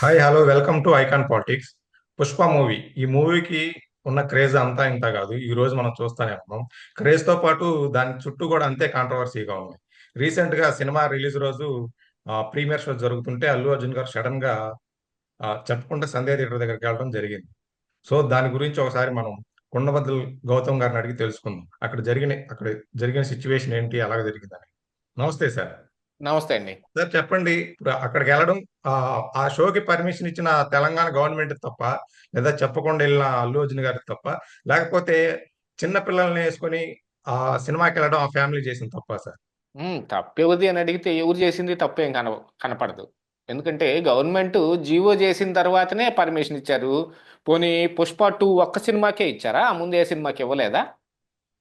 Hi hello welcome to icon politics Pushpa movie ఈ మూవీకి ఉన్న క్రేజ్ అంతా ఇంత కాదు. ఈ రోజు మనం చూస్తానే ఉన్నాం. క్రేజ్తో పాటు దాని చుట్టూ కూడా అంతే కాంట్రవర్సీగా ఉంది. రీసెంట్గా సినిమా రిలీజ్ రోజు ప్రీమియర్ షో జరుగుతుంటే అల్లు అర్జున్ గారు సడన్గా చెప్పకుండా సంధ్య థియేటర్ దగ్గరికి వెళ్ళడం జరిగింది. సో దాని గురించి ఒకసారి మనం కొండబద్దలు గౌతమ్ గారిని అడిగి తెలుసుకుందాం. అక్కడ జరిగిన అక్కడ జరిగిన సిచ్యువేషన్ ఏంటి? అలాగ జరిగిందని. నమస్తే సార్. నమస్తే అండి. సార్ చెప్పండి. ఇప్పుడు అక్కడికి వెళ్ళడం ఆ షోకి పర్మిషన్ ఇచ్చిన తెలంగాణ గవర్నమెంట్ తప్ప లేదా చెప్పకుండా వెళ్ళిన అల్లు అర్జున్ గారికి తప్ప లేకపోతే చిన్న పిల్లల్ని వేసుకొని ఆ సినిమాకి వెళ్ళడం ఆ ఫ్యామిలీ చేసిన తప్ప సార్? ఉమ్, తప్పెవరిది అని అడిగితే ఎవరు చేసింది తప్పేం కన కనపడదు. ఎందుకంటే గవర్నమెంట్ జీవో చేసిన తర్వాతనే పర్మిషన్ ఇచ్చారు. పోనీ పుష్ప టూ ఒక్క సినిమాకే ఇచ్చారా? ముందు ఏ సినిమాకి ఇవ్వలేదా?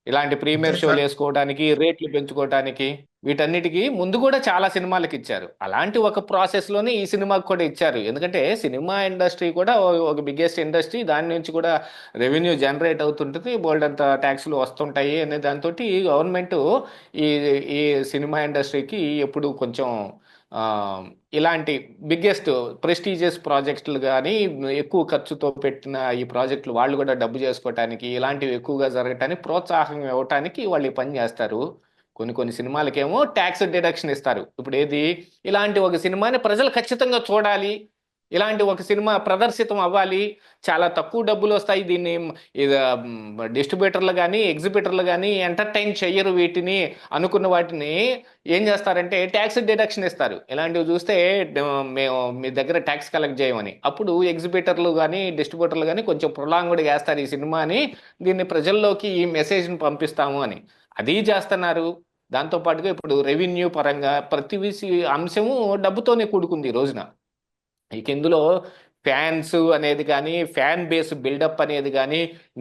ఇలాంటి ప్రీమియర్ షోలు వేసుకోవడానికి రేట్లు పెంచుకోవడానికి వీటన్నిటికీ ముందు కూడా చాలా సినిమాలకు ఇచ్చారు. అలాంటి ఒక ప్రాసెస్లోనే ఈ సినిమాకి కూడా ఇచ్చారు. ఎందుకంటే సినిమా ఇండస్ట్రీ కూడా ఒక బిగ్గెస్ట్ ఇండస్ట్రీ. దాని నుంచి కూడా రెవెన్యూ జనరేట్ అవుతుంటుంది. బోల్డ్ అంత ట్యాక్స్లు వస్తుంటాయి అనే దాంతో గవర్నమెంట్ ఈ ఈ సినిమా ఇండస్ట్రీకి ఎప్పుడు కొంచెం ఇలాంటి బిగ్గెస్ట్ ప్రెస్టీజియస్ ప్రాజెక్టులు కానీ ఎక్కువ ఖర్చుతో పెట్టిన ఈ ప్రాజెక్టులు వాళ్ళు కూడా డబ్బు చేసుకోవటానికి ఇలాంటివి ఎక్కువగా జరగటానికి ప్రోత్సాహం ఇవ్వటానికి వాళ్ళు పని చేస్తారు. కొన్ని కొన్ని సినిమాలకేమో ట్యాక్స్ డిడక్షన్ ఇస్తారు. ఇప్పుడు ఏది? ఇలాంటి ఒక సినిమాని ప్రజలు ఖచ్చితంగా చూడాలి. ఇలాంటి ఒక సినిమా ప్రదర్శితం అవ్వాలి. చాలా తక్కువ డబ్బులు వస్తాయి. దీన్ని డిస్ట్రిబ్యూటర్లు కానీ ఎగ్జిబిటర్లు కానీ ఎంటర్టైన్ చెయ్యరు వీటిని అనుకున్న వాటిని ఏం చేస్తారంటే ట్యాక్స్ డిడక్షన్ ఇస్తారు. ఇలాంటివి చూస్తే మేము మీ దగ్గర ట్యాక్స్ కలెక్ట్ చేయమని. అప్పుడు ఎగ్జిబిటర్లు కానీ డిస్ట్రిబ్యూటర్లు కానీ కొంచెం ప్రొలాంగుడు వేస్తారు ఈ సినిమాని. దీన్ని ప్రజల్లోకి ఈ మెసేజ్ని పంపిస్తాము అని. అది చేస్తున్నారు. దాంతో పాటుగా ఇప్పుడు రెవెన్యూ పరంగా ప్రతి విసి అంశము డబ్బుతోనే కూడుకుంది ఈ రోజున. ఇక ఇందులో ఫ్యాన్స్ అనేది కానీ ఫ్యాన్ బేస్ బిల్డప్ అనేది కానీ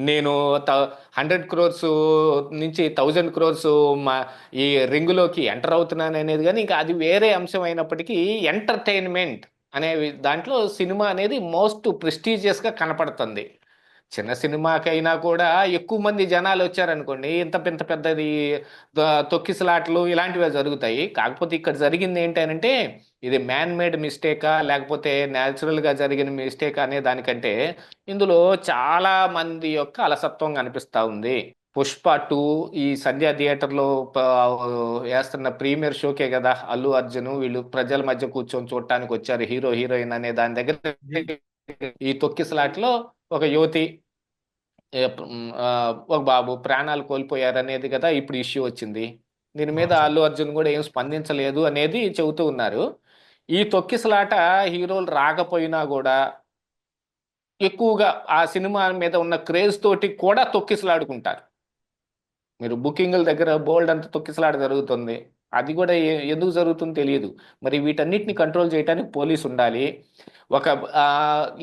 నేను త హండ్రెడ్ క్రోర్స్ నుంచి థౌజండ్ క్రోర్స్ మా ఈ రింగులోకి ఎంటర్ అవుతున్నాను అనేది కానీ ఇంకా అది వేరే అంశం అయినప్పటికీ ఎంటర్టైన్మెంట్ అనే దాంట్లో సినిమా అనేది మోస్ట్ ప్రెస్టీజియస్గా కనపడుతుంది. చిన్న సినిమాకైనా కూడా ఎక్కువ మంది జనాలు వచ్చారనుకోండి ఇంత పెద్ద పెద్దది తొక్కిసలాటలు ఇలాంటివి జరుగుతాయి. కాకపోతే ఇక్కడ జరిగింది ఏంటంటే ఇది మ్యాన్ మేడ్ మిస్టేకా లేకపోతే న్యాచురల్గా జరిగిన మిస్టేక్ అనే దానికంటే ఇందులో చాలా మంది యొక్క అలసత్వం కనిపిస్తూ ఉంది. పుష్ప టూ ఈ సంధ్య థియేటర్లో వేస్తున్న ప్రీమియర్ షోకే కదా అల్లు అర్జున్ వీళ్ళు ప్రజల మధ్య కూర్చొని చూడటానికి వచ్చారు హీరో హీరోయిన్ అనే దాని దగ్గర ఈ తొక్కిసలాట్లో ఒక యువతి ఒక బాబు ప్రాణాలు కోల్పోయారు అనేది కదా ఇప్పుడు ఇష్యూ వచ్చింది. దీని మీద అల్లు అర్జున్ కూడా ఏం స్పందించలేదు అనేది చెబుతూ ఉన్నారు. ఈ తొక్కిసలాట హీరోలు రాకపోయినా కూడా ఎక్కువగా ఆ సినిమా మీద ఉన్న క్రేజ్ తోటి కూడా తొక్కిసలాడుకుంటారు. మీరు బుకింగ్ల దగ్గర బోల్డ్ అంత తొక్కిసలాట జరుగుతుంది. అది కూడా ఎందుకు జరుగుతుందో తెలియదు. మరి వీటన్నిటిని కంట్రోల్ చేయడానికి పోలీస్ ఉండాలి ఒక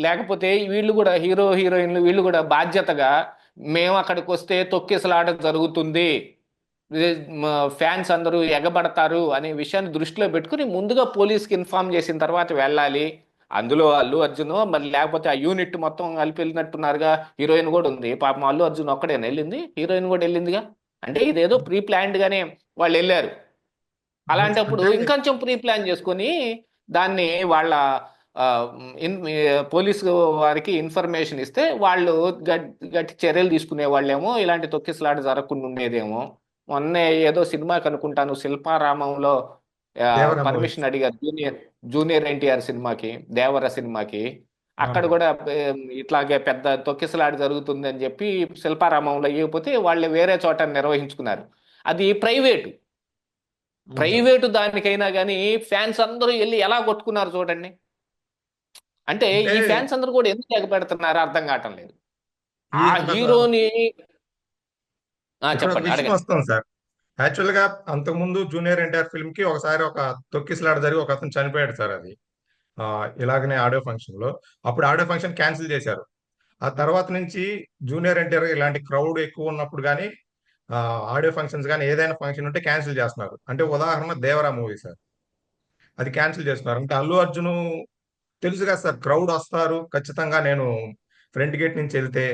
లేకపోతే వీళ్ళు కూడా హీరో హీరోయిన్లు వీళ్ళు కూడా బాధ్యతగా మేము అక్కడికి వస్తే తొక్కిసలాట జరుగుతుంది. ఫ్యాన్స్ అందరూ ఎగబడతారు అనే విషయాన్ని దృష్టిలో పెట్టుకుని ముందుగా పోలీస్కి ఇన్ఫార్మ్ చేసిన తర్వాత వెళ్ళాలి. అందులో అల్లు అర్జున్ మరి లేకపోతే ఆ యూనిట్ మొత్తం కలిపి వెళ్ళినట్టున్నారుగా హీరోయిన్ కూడా ఉంది. పాపం అల్లు అర్జున్ ఒక్కడేనా వెళ్ళింది? హీరోయిన్ కూడా వెళ్ళిందిగా? అంటే ఇదేదో ప్రీ ప్లాన్డ్ గానే వాళ్ళు వెళ్ళారు. అలాంటప్పుడు ఇంకొంచెం ప్రీ ప్లాన్ చేసుకొని దాన్ని వాళ్ళ ఇన్ పోలీసు వారికి ఇన్ఫర్మేషన్ ఇస్తే వాళ్ళు గట్- గట్టి చర్యలు తీసుకునే వాళ్ళేమో ఇలాంటి తొక్కిసలాట జరగకుండా ఉండేదేమో. మొన్నే ఏదో సినిమాకి అనుకుంటాను శిల్పారామంలో పర్మిషన్ అడిగారు జూనియర్ జూనియర్ ఎన్టీఆర్ సినిమాకి దేవర సినిమాకి. అక్కడ కూడా ఇట్లాగే పెద్ద తొక్కిసలాట జరుగుతుంది అని చెప్పి శిల్పారామంలో ఇవ్వకపోతే వాళ్ళు వేరే చోట నిర్వహించుకున్నారు. అది ప్రైవేటు. ప్రైవేటు దానికైనా కానీ ఫ్యాన్స్ అందరూ వెళ్ళి ఎలా కొట్టుకున్నారు చూడండి. అంటే ఈ ఫ్యాన్స్ అందరూ కూడా ఎందుకు ఎగబెడుతున్నారు అర్థం కావటం లేదు. ఆ హీరోని చెప్పండి వస్తుంది సార్. యాక్చువల్గా అంతకుముందు జూనియర్ ఎన్టీఆర్ ఫిల్మ్కి ఒకసారి ఒక తొక్కిసలాట జరిగి ఒక అతను చనిపోయాడు సార్ అది. ఇలాగనే ఆడియో ఫంక్షన్లో అప్పుడు ఆడియో ఫంక్షన్ క్యాన్సిల్ చేశారు. ఆ తర్వాత నుంచి జూనియర్ ఎన్టీఆర్ ఇలాంటి క్రౌడ్ ఎక్కువ ఉన్నప్పుడు కానీ ఆడియో ఫంక్షన్స్ కానీ ఏదైనా ఫంక్షన్ ఉంటే క్యాన్సిల్ చేస్తున్నారు. అంటే ఉదాహరణ దేవరా మూవీ సార్. అది క్యాన్సిల్ చేస్తున్నారు. అంటే అల్లు అర్జున్ తెలుసు కదా సార్ క్రౌడ్ వస్తారు ఖచ్చితంగా నేను ఫ్రంట్ గేట్ నుంచి వెళ్తే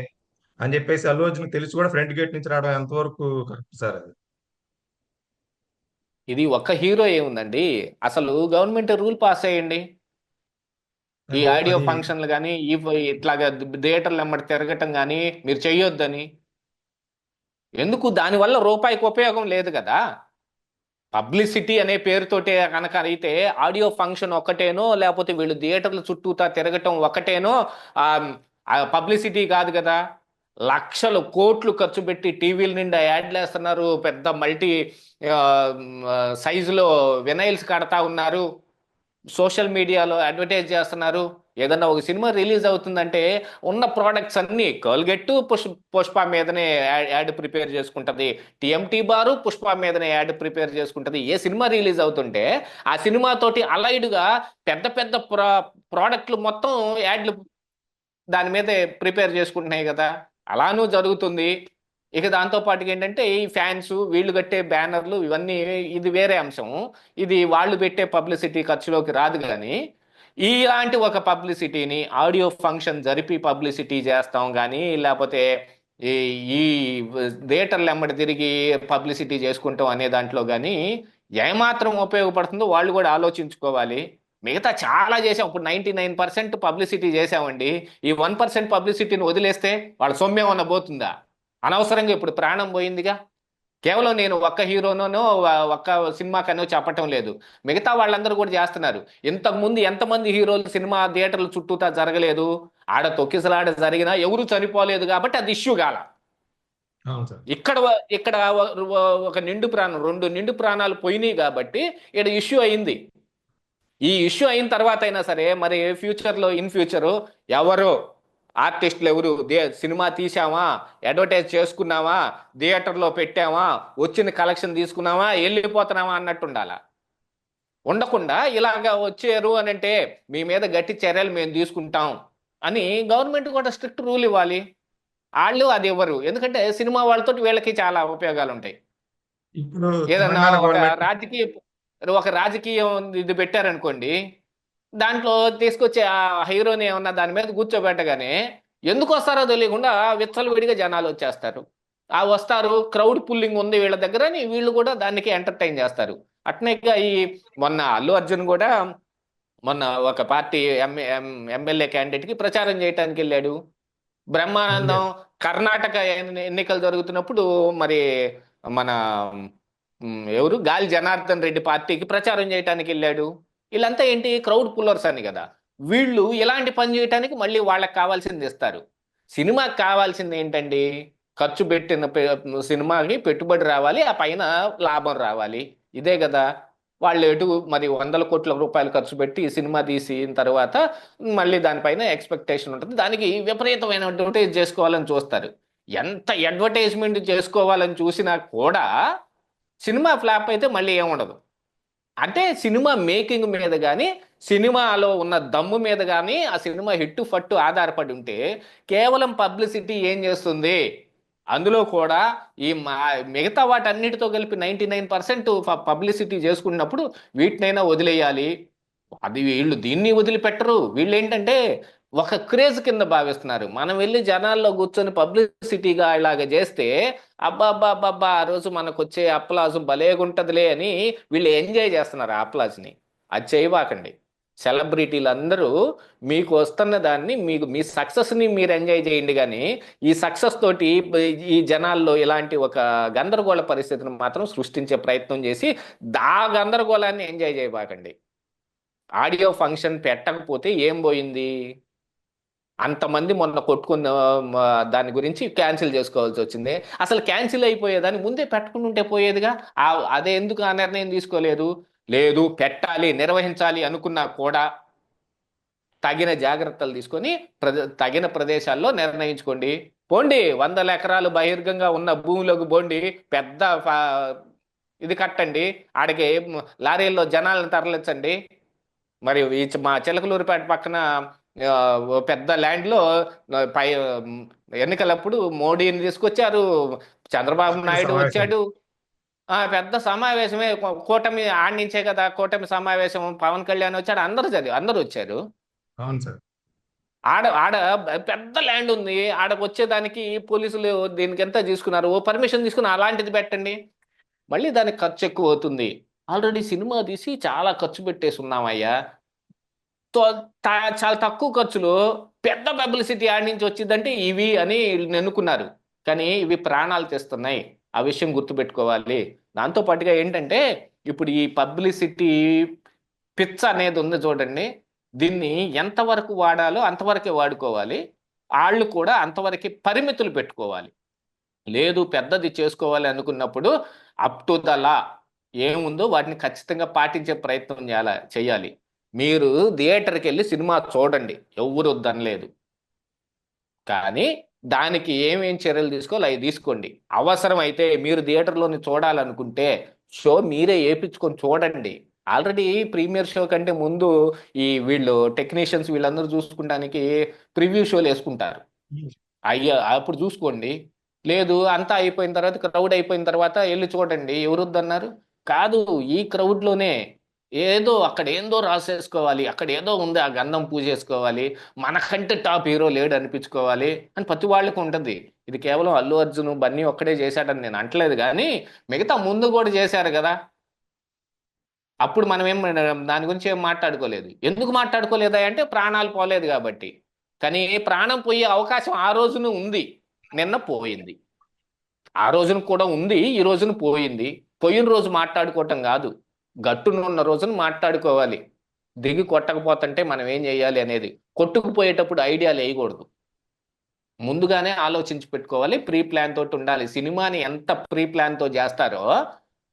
అని చెప్పేసి అల్లు అర్జున్ తెలిసి కూడా ఫ్రంట్ గేట్ నుంచి రావడం ఎంతవరకు కరెక్ట్ సార్ అది? ఇది ఒక్క హీరో ఏముందండి అసలు గవర్నమెంట్ రూల్ పాస్ అయ్యండి ఈ ఆడియో ఫంక్షన్లు కానీ ఈ ఇట్లాగా థియేటర్లు ఎమ్మడి తిరగటం కానీ మీరు చెయ్యొద్దని. ఎందుకు? దానివల్ల రూపాయికి ఉపయోగం లేదు కదా. పబ్లిసిటీ అనే పేరుతోటే కనుక అయితే ఆడియో ఫంక్షన్ ఒకటేనో లేకపోతే వీళ్ళు థియేటర్ల చుట్టూతా తిరగటం ఒకటేనో పబ్లిసిటీ కాదు కదా. లక్షలు కోట్లు ఖర్చు పెట్టి టీవీల నిండా యాడ్లు వేస్తున్నారు పెద్ద మల్టీ సైజులో వినైల్స్ కడతా ఉన్నారు. సోషల్ మీడియాలో అడ్వర్టైజ్ చేస్తున్నారు. ఏదన్నా ఒక సినిమా రిలీజ్ అవుతుందంటే ఉన్న ప్రోడక్ట్స్ అన్ని కోల్గెట్ పుష్ పుష్ప మీదనే యాడ్ యాడ్ ప్రిపేర్ చేసుకుంటుంది. టిఎంటీ బారు పుష్ప మీదనే యాడ్ ప్రిపేర్ చేసుకుంటుంది. ఏ సినిమా రిలీజ్ అవుతుంటే ఆ సినిమాతోటి అలైడ్గా పెద్ద పెద్ద ప్రో ప్రోడక్ట్లు మొత్తం యాడ్లు దాని మీదే ప్రిపేర్ చేసుకుంటున్నాయి కదా. అలానూ జరుగుతుంది. ఇక దాంతో పాటుగా ఏంటంటే ఈ ఫ్యాన్స్ వీళ్ళు కట్టే బ్యానర్లు ఇవన్నీ ఇది వేరే అంశం. ఇది వాళ్ళు పెట్టే పబ్లిసిటీ ఖర్చులోకి రాదు కానీ ఇలాంటి ఒక పబ్లిసిటీని ఆడియో ఫంక్షన్ జరిపి పబ్లిసిటీ చేస్తాం కానీ లేకపోతే ఈ ఈ థియేటర్లు ఎమ్మడి తిరిగి పబ్లిసిటీ చేసుకుంటాం అనే దాంట్లో కానీ ఏమాత్రం ఉపయోగపడుతుందో వాళ్ళు కూడా ఆలోచించుకోవాలి. మిగతా చాలా చేసాం. ఇప్పుడు నైంటీ నైన్ పర్సెంట్ పబ్లిసిటీ చేసామండి. ఈ వన్ పర్సెంట్ పబ్లిసిటీని వదిలేస్తే వాళ్ళ సొమ్మేమన్నా పోతుందా? అనవసరంగా ఇప్పుడు ప్రాణం పోయిందిగా. కేవలం నేను ఒక్క హీరోనో ఒక్క సినిమాకనో చెప్పటం లేదు. మిగతా వాళ్ళందరూ కూడా చేస్తున్నారు. ఇంతకు ముందు ఎంతమంది హీరోలు సినిమా థియేటర్ల చుట్టూతా జరగలేదు ఆడ తొక్కిసలాడ జరిగినా ఎవరు చనిపోలేదు కాబట్టి అది ఇష్యూ కాల. ఇక్కడ ఇక్కడ ఒక నిండు ప్రాణం రెండు నిండు ప్రాణాలు పోయినాయి కాబట్టి ఇక్కడ ఇష్యూ అయింది. ఈ ఇష్యూ అయిన తర్వాత అయినా సరే మరి ఫ్యూచర్లో ఇన్ ఫ్యూచర్ ఎవరు ఆర్టిస్టులు ఎవరు? దే సినిమా తీసామా అడ్వర్టైజ్ చేసుకున్నామా థియేటర్లో పెట్టామా వచ్చిన కలెక్షన్ తీసుకున్నామా వెళ్ళిపోతున్నామా అన్నట్టు ఉండాలా ఉండకుండా ఇలాగ వచ్చారు అని అంటే మీ మీద గట్టి చర్యలు మేము తీసుకుంటాం అని గవర్నమెంట్ కూడా స్ట్రిక్ట్ రూల్ ఇవ్వాలి. వాళ్ళు అది ఇవ్వరు. ఎందుకంటే సినిమా వాళ్ళతో వీళ్ళకి చాలా ఉపయోగాలు ఉంటాయి. ఏదన్నా రాజకీయ ఒక రాజకీయం ఇది పెట్టారనుకోండి దాంట్లో తీసుకొచ్చే ఆ హీరోని ఏమన్నా దాని మీద కూర్చోబెట్టగానే ఎందుకు వస్తారో తెలియకుండా విచ్చలవిడిగా జనాలు వచ్చేస్తారు. ఆ వస్తారు క్రౌడ్ పుల్లింగ్ ఉంది వీళ్ళ దగ్గర అని వీళ్ళు కూడా దానికి ఎంటర్టైన్ చేస్తారు. అట్నేగా ఈ మొన్న అల్లు అర్జున్ కూడా మొన్న ఒక పార్టీ ఎమ్మెల్యే క్యాండిడేట్కి ప్రచారం చేయడానికి వెళ్ళాడు. బ్రహ్మానందం కర్ణాటక ఎన్ని- ఎన్నికలు జరుగుతున్నప్పుడు మరి మన ఎవరు? గాలి జనార్దన్ రెడ్డి పార్టీకి ప్రచారం చేయడానికి వెళ్ళాడు. వీళ్ళంతా ఏంటి? క్రౌడ్ పుల్లర్స్ అని కదా. వీళ్ళు ఇలాంటి పని చేయడానికి మళ్ళీ వాళ్ళకి కావాల్సింది ఇస్తారు. సినిమాకి కావాల్సింది ఏంటండి? ఖర్చు పెట్టిన సినిమాకి పెట్టుబడి రావాలి ఆ పైన లాభం రావాలి. ఇదే కదా. వాళ్ళు ఎటు మరి వందల కోట్ల రూపాయలు ఖర్చు పెట్టి ఈ సినిమా తీసిన తర్వాత మళ్ళీ దానిపైన ఎక్స్పెక్టేషన్ ఉంటుంది. దానికి విపరీతమైన అడ్వర్టైజ్ చేసుకోవాలని చూస్తారు. ఎంత అడ్వర్టైజ్మెంట్ చేసుకోవాలని చూసినా కూడా సినిమా ఫ్లాప్ అయితే మళ్ళీ ఏముండదు. అంటే సినిమా మేకింగ్ మీద కానీ సినిమాలో ఉన్న దమ్ము మీద కానీ ఆ సినిమా హిట్ ఫట్టు ఆధారపడి ఉంటే కేవలం పబ్లిసిటీ ఏం చేస్తుంది? అందులో కూడా ఈ మా మిగతా వాటన్నిటితో కలిపి నైంటీ నైన్ పర్సెంట్ పబ్లిసిటీ చేసుకున్నప్పుడు వీటినైనా వదిలేయాలి. అది వీళ్ళు దీన్ని వదిలిపెట్టరు. వీళ్ళు ఏంటంటే ఒక క్రేజ్ కింద భావిస్తున్నారు. మనం వెళ్ళి జనాల్లో కూర్చొని పబ్లిసిటీగా ఇలాగ చేస్తే అబ్బా అబ్బా అబ్బా అబ్బా ఆ రోజు మనకు వచ్చే అప్లాజు భలేగుంటదిలే అని వీళ్ళు ఎంజాయ్ చేస్తున్నారు ఆ అప్లాజ్ని. అది చేయబాకండి. సెలబ్రిటీలు అందరూ మీకు వస్తున్న దాన్ని మీకు మీ సక్సెస్ని మీరు ఎంజాయ్ చేయండి కానీ ఈ సక్సెస్ తోటి ఈ జనాల్లో ఇలాంటి ఒక గందరగోళ పరిస్థితిని మాత్రం సృష్టించే ప్రయత్నం చేసి దా గందరగోళాన్ని ఎంజాయ్ చేయబాకండి. ఆడియో ఫంక్షన్ పెట్టకపోతే ఏం పోయింది? అంతమంది మొన్న కొట్టుకున్న దాని గురించి క్యాన్సిల్ చేసుకోవాల్సి వచ్చింది. అసలు క్యాన్సిల్ అయిపోయేదాన్ని ముందే పెట్టుకుని ఉంటే పోయేదిగా అదే ఎందుకు ఆ నిర్ణయం తీసుకోలేదు? లేదు పెట్టాలి నిర్వహించాలి అనుకున్నా కూడా తగిన జాగ్రత్తలు తీసుకొని తగిన ప్రదేశాల్లో నిర్ణయించుకోండి. పోండి వందల ఎకరాలు బహిర్గంగా ఉన్న భూమిలోకి పోండి పెద్ద ఇది కట్టండి ఆడికి లారీల్లో జనాలను తరలించండి. మరి ఈ మా చిలకలూరిపేట పక్కన పెద్ద ల్యాండ్లో పై ఎన్నికలప్పుడు మోడీని తీసుకొచ్చారు. చంద్రబాబు నాయుడు. వచ్చాడు. ఆ పెద్ద సమావేశమే. కూటమి ఆడించే కదా కూటమి సమావేశం. పవన్ కళ్యాణ్ వచ్చాడు. అందరూ చదివి అందరూ వచ్చారు. అవును సార్. ఆడ ఆడ పెద్ద ల్యాండ్ ఉంది. ఆడకు వచ్చేదానికి పోలీసులు దీనికి ఎంత తీసుకున్నారు? ఓ పర్మిషన్ తీసుకుని అలాంటిది పెట్టండి. మళ్ళీ దానికి ఖర్చు ఎక్కువ అవుతుంది. ఆల్రెడీ సినిమా తీసి చాలా ఖర్చు పెట్టేసి ఉన్నామయ్యా చాలా తక్కువ ఖర్చులో పెద్ద పబ్లిసిటీ ఆడి నుంచి వచ్చిందంటే ఇవి అని వీళ్ళు ఎన్నుకున్నారు. కానీ ఇవి ప్రాణాలు తెస్తున్నాయి. ఆ విషయం గుర్తుపెట్టుకోవాలి. దాంతో పాటుగా ఏంటంటే ఇప్పుడు ఈ పబ్లిసిటీ పిచ్చ అనేది ఉంది చూడండి. దీన్ని ఎంతవరకు వాడాలో అంతవరకే వాడుకోవాలి. వాళ్ళు కూడా అంతవరకే పరిమితులు పెట్టుకోవాలి. లేదు పెద్దది చేసుకోవాలి అనుకున్నప్పుడు అప్ టు ద లా ఏముందో వాటిని ఖచ్చితంగా పాటించే ప్రయత్నం చేయాల చేయాలి. మీరు థియేటర్కి వెళ్ళి సినిమా చూడండి. ఎవరు వద్దనలేదు. కానీ దానికి ఏమేం చర్యలు తీసుకోవాలి అవి తీసుకోండి. అవసరం అయితే మీరు థియేటర్లోని చూడాలనుకుంటే షో మీరే వేయించుకొని చూడండి. ఆల్రెడీ ప్రీమియర్ షో కంటే ముందు ఈ వీళ్ళు టెక్నీషియన్స్ వీళ్ళందరూ చూసుకుంటానికి ప్రివ్యూ షోలు వేసుకుంటారు. అయ్యా అప్పుడు చూసుకోండి. లేదు అంతా అయిపోయిన తర్వాత క్రౌడ్ అయిపోయిన తర్వాత వెళ్ళి చూడండి. ఎవరు వద్దన్నారు? కాదు ఈ క్రౌడ్లోనే ఏదో అక్కడ ఏందో రాసేసుకోవాలి అక్కడ ఏదో ఉంది ఆ గంధం పూజేసుకోవాలి మనకంటే టాప్ హీరో లేడు అనిపించుకోవాలి అని ప్రతి వాళ్ళకి ఉంటుంది. ఇది కేవలం అల్లు అర్జున్ బన్నీ ఒక్కడే చేశాడని నేను అంటలేదు కానీ మిగతా ముందు కూడా చేశారు కదా. అప్పుడు మనం ఏం దాని గురించి ఏం మాట్లాడుకోలేదు. ఎందుకు మాట్లాడుకోలేదా అంటే ప్రాణాలు పోలేదు కాబట్టి. కానీ ప్రాణం పోయే అవకాశం ఆ రోజున ఉంది. నిన్న పోయింది. ఆ రోజున కూడా ఉంది ఈ రోజున పోయింది. పోయిన రోజు మాట్లాడుకోవటం కాదు. గట్టునున్న రోజున మాట్లాడుకోవాలి. దిగి కొట్టకపోతుంటే మనం ఏం చేయాలి అనేది. కొట్టుకుపోయేటప్పుడు ఐడియాలు వేయకూడదు ముందుగానే ఆలోచించి పెట్టుకోవాలి. ప్రీ ప్లాన్ తోటి ఉండాలి. సినిమాని ఎంత ప్రీ ప్లాన్తో చేస్తారో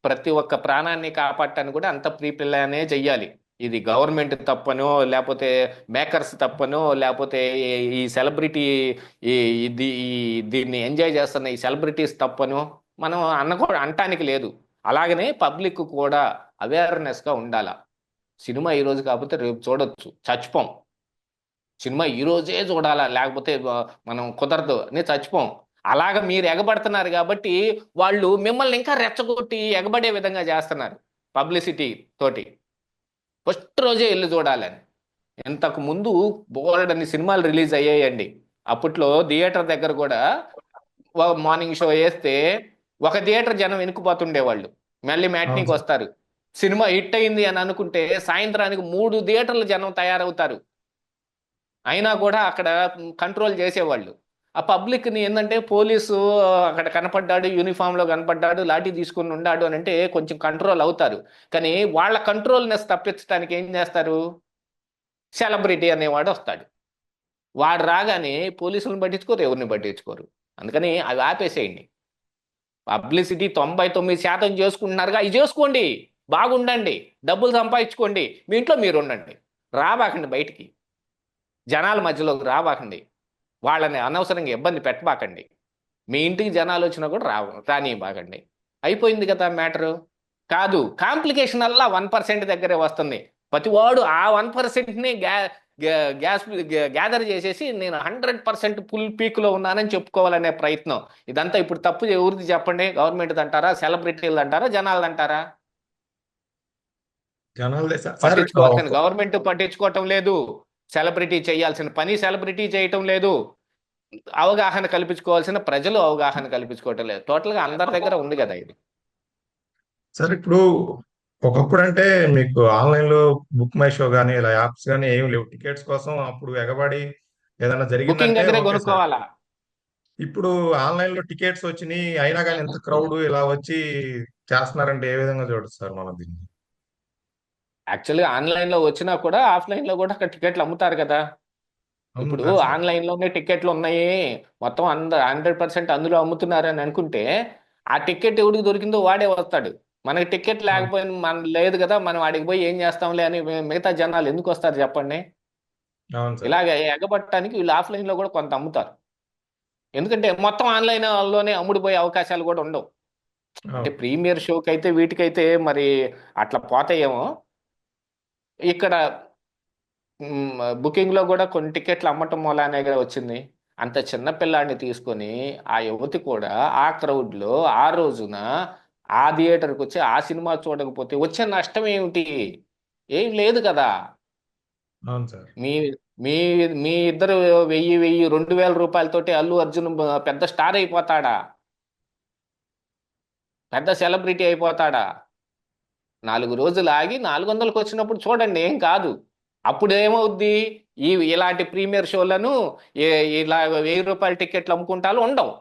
ప్రతి ఒక్క ప్రాణాన్ని కాపాడటానికి కూడా అంత ప్రీ ప్లానే చెయ్యాలి. ఇది గవర్నమెంట్ తప్పనో లేకపోతే మేకర్స్ తప్పనో లేకపోతే ఈ- సెలబ్రిటీ ఈ ఇది దీన్ని ఎంజాయ్ చేస్తున్న ఈ సెలబ్రిటీస్ తప్పనో మనం అన్నకూ అనటానికి లేదు. అలాగనే పబ్లిక్ కూడా అవేర్నెస్గా ఉండాల. సినిమా ఈ రోజు కాకపోతే రేపు చూడొచ్చు. చచ్చిపోం. సినిమా ఈ రోజే చూడాలా. లేకపోతే మనం కుదరదు. అని చచ్చిపోం. అలాగ మీరు ఎగబడుతున్నారు కాబట్టి వాళ్ళు మిమ్మల్ని ఇంకా రెచ్చగొట్టి ఎగబడే విధంగా చేస్తున్నారు పబ్లిసిటీ తోటి. ఫస్ట్ రోజే వెళ్ళి చూడాలని. ఇంతకు ముందు బోలెడన్ని సినిమాలు రిలీజ్ అయ్యాయండి. అప్పట్లో థియేటర్ దగ్గర కూడా మార్నింగ్ షో వేస్తే ఒక థియేటర్ జనం వెనుకుపోతుండేవాళ్ళు మళ్ళీ మ్యాట్నీకి. వస్తారు. సినిమా హిట్ అయింది అని అనుకుంటే సాయంత్రానికి మూడు థియేటర్ల జనం తయారవుతారు. అయినా కూడా అక్కడ కంట్రోల్ చేసేవాళ్ళు. ఆ పబ్లిక్ని ఏంటంటే పోలీసు అక్కడ కనపడ్డాడు యూనిఫామ్లో కనపడ్డాడు లాఠీ తీసుకుని ఉన్నాడు అని అంటే కొంచెం కంట్రోల్ అవుతారు. కానీ వాళ్ళ కంట్రోల్నెస్ తప్పించడానికి ఏం చేస్తారు? సెలబ్రిటీ అనేవాడు వస్తాడు. వాడు రాగానే పోలీసులను పట్టించుకోరు ఎవరిని పట్టించుకోరు. అందుకని అవి ఆపేసేయండి. పబ్లిసిటీ తొంభై తొమ్మిది శాతం చేసుకుంటున్నారుగా అవి చేసుకోండి. బాగుండండి డబ్బులు సంపాదించుకోండి మీ ఇంట్లో మీరు ఉండండి. రాబాకండి బయటికి. జనాల మధ్యలోకి రాబాకండి. వాళ్ళని అనవసరంగా ఇబ్బంది పెట్టబాకండి. మీ ఇంటికి జనాలు వచ్చినా కూడా రా రానివ్వబాకండి అయిపోయింది కదా మ్యాటరు? కాదు కాంప్లికేషన్ అల్లా వన్ పర్సెంట్ దగ్గరే వస్తుంది. ప్రతివాడు ఆ వన్ పర్సెంట్ని గ్యా గ్యా- గ్యాస్ గ్యాదర్ చేసేసి నేను హండ్రెడ్ పర్సెంట్ ఫుల్ పీక్లో ఉన్నానని చెప్పుకోవాలనే ప్రయత్నం. ఇదంతా ఇప్పుడు తప్పు ఎవరిది చెప్పండి? గవర్నమెంట్ అంటారా? సెలబ్రిటీలు అంటారా? జనాలు అంటారా? పట్టించుకోవాల్సిన ఒక- గవర్నమెంట్ పట్టించుకోవటం లేదు. సెలబ్రిటీ చేయాల్సిన పని సెలబ్రిటీ చేయటం లేదు. అవగాహన కల్పించుకోవాల్సిన ప్రజలు అవగాహన కల్పించుకోవటం లేదు. టోటల్గా అందరి దగ్గర ఉంది కదా ఇది. సార్ ఇప్పుడు ఒకప్పుడు అంటే మీకు ఆన్లైన్లో బుక్ మై షో కానీ ఇలా యాప్స్ కానీ ఏం లేవు. టికెట్స్ కోసం అప్పుడు ఎగబడి ఏదైనా జరిగిందంటే ఇప్పుడు ఆన్లైన్లో టికెట్స్ వచ్చినాయి అయినా కానీ ఎంత క్రౌడ్ ఇలా వచ్చి చేస్తున్నారంటే ఏ విధంగా చూడొచ్చు సార్ మనం దీన్ని? యాక్చువల్గా ఆన్లైన్లో వచ్చినా కూడా ఆఫ్లైన్లో కూడా అక్కడ టికెట్లు అమ్ముతారు కదా. అవును ఇప్పుడు ఆన్లైన్లోనే టికెట్లు ఉన్నాయి. మొత్తం అంద హండ్రెడ్ పర్సెంట్ అందులో అమ్ముతున్నారు అని అనుకుంటే ఆ టికెట్ ఎవడికి దొరికిందో వాడే వస్తాడు. మనకి టికెట్ అవును. లేకపోయినా మన లేదు కదా మనం వాడికి పోయి ఏం చేస్తాంలే అని మిగతా జనాలు ఎందుకు వస్తారు చెప్పండి? అవును సార్. ఇలాగ ఎగబట్టడానికి వీళ్ళు ఆఫ్లైన్లో కూడా కొంత అమ్ముతారు. ఎందుకంటే మొత్తం ఆన్లైన్లోనే అమ్ముడుపోయే అవకాశాలు కూడా ఉండవు. అంటే అవును. ప్రీమియర్ షోకి అయితే వీటికైతే మరి అట్లా పోతాయేమో. ఇక్కడ బుకింగ్లో కూడా కొన్ని టికెట్లు అమ్మటం మూలానే కదా వచ్చింది. అంత చిన్న పిల్లాడిని తీసుకొని ఆ యువతి కూడా ఆ క్రౌడ్లో ఆ రోజున ఆ థియేటర్కి వచ్చి ఆ సినిమా చూడకపోతే వచ్చే నష్టం ఏమిటి? ఏం లేదు కదా. మీ మీ మీ ఇద్దరు వెయ్యి వెయ్యి రెండు వేల రూపాయలతోటి అల్లు అర్జున్ పెద్ద స్టార్ అయిపోతాడా? పెద్ద సెలబ్రిటీ అయిపోతాడా? నాలుగు రోజులు ఆగి నాలుగు వందలకు వచ్చినప్పుడు చూడండి ఏం కాదు. అప్పుడు ఏమవుద్ది ఈ ఇలాంటి ప్రీమియర్ షోలను ఇలా వెయ్యి రూపాయల టికెట్లు అమ్ముకుంటాలు ఉండవు.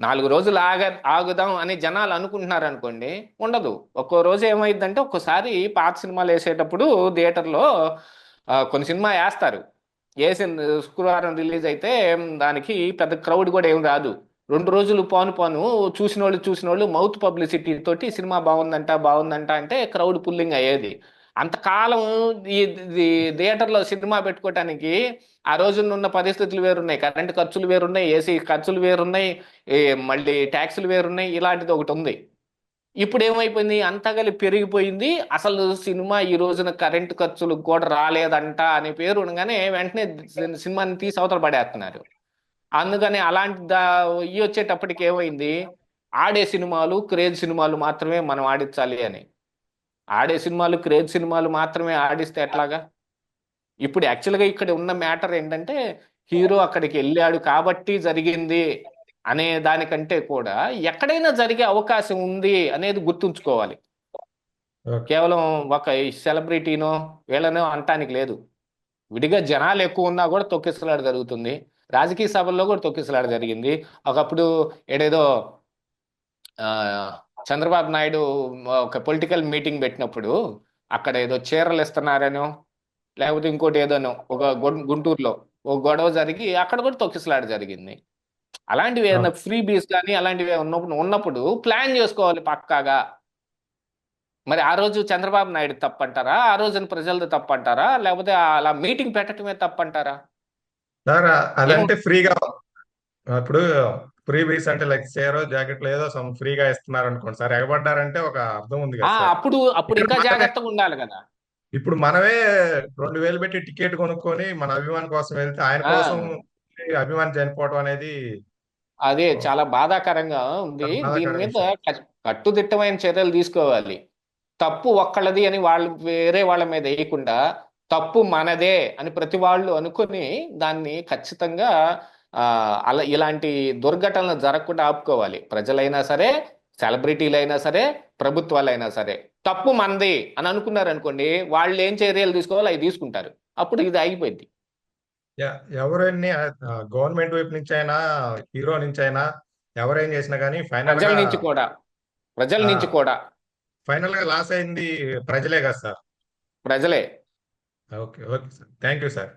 నాలుగు రోజులు ఆగ ఆగుదాం అని జనాలు అనుకుంటున్నారు అనుకోండి ఉండదు. ఒక్కో రోజు ఏమైందంటే ఒక్కోసారి పాత సినిమాలు వేసేటప్పుడు థియేటర్లో కొన్ని సినిమా వేస్తారు. వేసిన శుక్రవారం రిలీజ్ అయితే దానికి పెద్ద క్రౌడ్ కూడా ఏం రాదు. రెండు రోజులు పాను పాను చూసిన వాళ్ళు చూసిన వాళ్ళు మౌత్ పబ్లిసిటీ తోటి సినిమా బాగుందంట బాగుందంట అంటే క్రౌడ్ పుల్లింగ్ అయ్యేది. అంతకాలం ఈ థియేటర్లో సినిమా పెట్టుకోవటానికి ఆ రోజుల్లో ఉన్న పరిస్థితులు వేరున్నాయి. కరెంట్ ఖర్చులు వేరున్నాయి ఏసీ ఖర్చులు వేరున్నాయి మళ్ళీ ట్యాక్సులు వేరున్నాయి ఇలాంటిది ఒకటి ఉంది. ఇప్పుడు ఏమైపోయింది అంతగలి పెరిగిపోయింది. అసలు సినిమా ఈ రోజున కరెంటు ఖర్చులు కూడా రాలేదంట అనే పేరు ఉండగానే వెంటనే సినిమాని తీసి అవతల పడేస్తున్నారు. అందుకని అలాంటి దా ఇవి వచ్చేటప్పటికి ఏమైంది? ఆడే సినిమాలు క్రేజ్ సినిమాలు మాత్రమే మనం ఆడించాలి అని. ఆడే సినిమాలు క్రేజ్ సినిమాలు మాత్రమే ఆడిస్తే ఎట్లాగా? ఇప్పుడు యాక్చువల్గా ఇక్కడ ఉన్న మ్యాటర్ ఏంటంటే హీరో అక్కడికి వెళ్ళాడు కాబట్టి జరిగింది అనే దానికంటే కూడా ఎక్కడైనా జరిగే అవకాశం ఉంది అనేది గుర్తుంచుకోవాలి. కేవలం ఒక సెలబ్రిటీనో వీళ్ళనో అంటానికి లేదు. విడిగా జనాలు ఎక్కువ ఉన్నా కూడా తొక్కిసలాట జరుగుతుంది. రాజకీయ సభల్లో కూడా తొక్కిసలాట జరిగింది. ఒకప్పుడు ఏడేదో చంద్రబాబు నాయుడు ఒక పొలిటికల్ మీటింగ్ పెట్టినప్పుడు అక్కడ ఏదో చీరలు ఇస్తున్నారనో లేకపోతే ఇంకోటి ఏదోనో ఒక గుంటూరులో ఒక గొడవ జరిగి అక్కడ కూడా తొక్కిసలాట జరిగింది. అలాంటివి ఏదైనా ఫ్రీ బీస్ కానీ అలాంటివి ఉన్నప్పుడు ఉన్నప్పుడు ప్లాన్ చేసుకోవాలి పక్కాగా. మరి ఆ రోజు చంద్రబాబు నాయుడు తప్పంటారా? ఆ రోజున ప్రజలది తప్పంటారా? లేకపోతే అలా మీటింగ్ పెట్టడమే తప్పంటారా? సార్ అదంటే ఫ్రీగా ఇప్పుడు ఫ్రీ బీస్ అంటే లైక్ సేరో జాకెట్లు ఏదో సమ్ ఫ్రీగా ఇస్తున్నారు అనుకోండి సార్ ఎగబడ్డారంటే ఒక అర్థం ఉంది కదా అప్పుడు అప్పుడు ఇంకా జాగ్రత్తగా ఉండాలి కదా. ఇప్పుడు మనమే రెండు వేలు పెట్టి టికెట్ కొనుక్కొని మన అభిమాని కోసం వెళ్తే ఆయన. కోసం అభిమాని చనిపోవడం అనేది అదే చాలా బాధాకరంగా ఉంది. దీని మీద కట్టుదిట్టమైన చర్యలు తీసుకోవాలి. తప్పు ఒక్కళ్ళది అని వాళ్ళు వేరే వాళ్ళ మీద వేయకుండా తప్పు మనదే అని ప్రతి వాళ్ళు అనుకొని దాన్ని ఖచ్చితంగా అలా ఇలాంటి దుర్ఘటనలు జరగకుండా ఆపుకోవాలి. ప్రజలైనా సరే సెలబ్రిటీలైనా సరే ప్రభుత్వాలైనా సరే. తప్పు మనది అని అనుకున్నారు అనుకోండి వాళ్ళు ఏం చర్యలు తీసుకోవాలో అవి తీసుకుంటారు. అప్పుడు ఇది ఆగిపోయింది. ఎవరైనా గవర్నమెంట్ వైపు నుంచి అయినా హీరో నుంచి అయినా ఎవరేం చేసినా కానీ ఫైనల్ ప్రజల నుంచి కూడా. ప్రజల. నుంచి కూడా. ఫైనల్గా లాస్ అయింది ప్రజలే కదా సార్. ప్రజలే. Okay, okay. Thank you, sir.